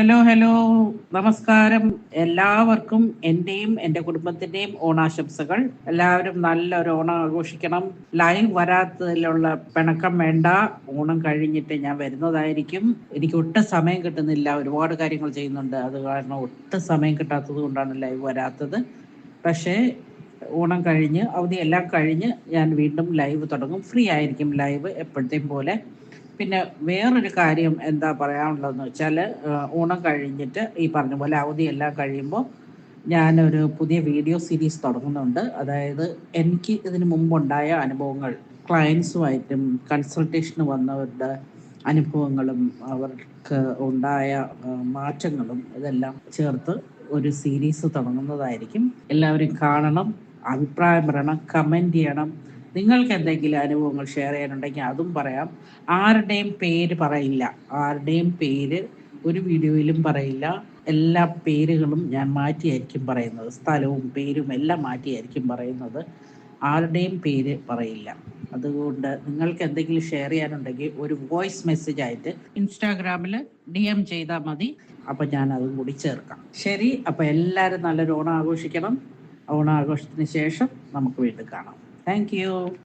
Hello hello നമസ്കാരം. എല്ലാവർക്കും എന്റെയും എന്റെ കുടുംബത്തിന്റെയും ഓണാശംസകൾ. എല്ലാവരും നല്ലൊരു ഓണം ആഘോഷിക്കണം. ലൈവ് വരാത്തതിലുള്ള പിണക്കം വേണ്ട. ഓണം കഴിഞ്ഞിട്ട് ഞാൻ വരുന്നതായിരിക്കും. എനിക്ക് ഒട്ടും സമയം കിട്ടുന്നില്ല. ഒരുപാട് കാര്യങ്ങൾ ചെയ്യുന്നുണ്ട്. അത് കാരണം ഒട്ടും സമയം കിട്ടാത്തത് കൊണ്ടാണ് ലൈവ് വരാത്തത്. പക്ഷേ ഓണം കഴിഞ്ഞ് അവധി എല്ലാം കഴിഞ്ഞ് ഞാൻ വീണ്ടും ലൈവ് തുടങ്ങും. ഫ്രീ ആയിരിക്കും ലൈവ് എപ്പോഴത്തെയും പോലെ. പിന്നെ വേറൊരു കാര്യം എന്താ പറയാനുള്ളതെന്ന് വെച്ചാൽ ഓണം കഴിഞ്ഞിട്ട് ഈ പറഞ്ഞ പോലെ അവധി എല്ലാം കഴിയുമ്പോൾ ഞാനൊരു പുതിയ വീഡിയോ സീരീസ് തുടങ്ങുന്നുണ്ട്. അതായത് എനിക്ക് ഇതിനു മുമ്പുണ്ടായ അനുഭവങ്ങൾ ക്ലയൻസുമായിട്ടും കൺസൾട്ടേഷന് വന്നവരുടെ അനുഭവങ്ങളും അവർക്ക് ഉണ്ടായ മാറ്റങ്ങളും ഇതെല്ലാം ചേർത്ത് ഒരു സീരീസ് തുടങ്ങുന്നതായിരിക്കും. എല്ലാവരും കാണണം അഭിപ്രായം പറയണം കമന്റ് ചെയ്യണം. നിങ്ങൾക്ക് എന്തെങ്കിലും അനുഭവങ്ങൾ ഷെയർ ചെയ്യാനുണ്ടെങ്കിൽ അതും പറയാം. ആരുടെയും പേര് പറയില്ല. ആരുടെയും പേര് ഒരു വീഡിയോയിലും പറയില്ല. എല്ലാ പേരുകളും ഞാൻ മാറ്റിയായിരിക്കും പറയുന്നത്. സ്ഥലവും പേരും എല്ലാം മാറ്റിയായിരിക്കും പറയുന്നത്. ആരുടെയും പേര് പറയില്ല. അതുകൊണ്ട് നിങ്ങൾക്ക് എന്തെങ്കിലും ഷെയർ ചെയ്യാനുണ്ടെങ്കിൽ ഒരു വോയിസ് മെസ്സേജ് ആയിട്ട് ഇൻസ്റ്റാഗ്രാമിൽ ഡി എം ചെയ്താൽ മതി. അപ്പം ഞാൻ അതും കൂടി ചേർക്കാം. ശരി. അപ്പം എല്ലാവരും നല്ലൊരു ഓണം ആഘോഷിക്കണം. ഓണാഘോഷത്തിന് ശേഷം നമുക്ക് വീണ്ടും കാണാം. Thank you.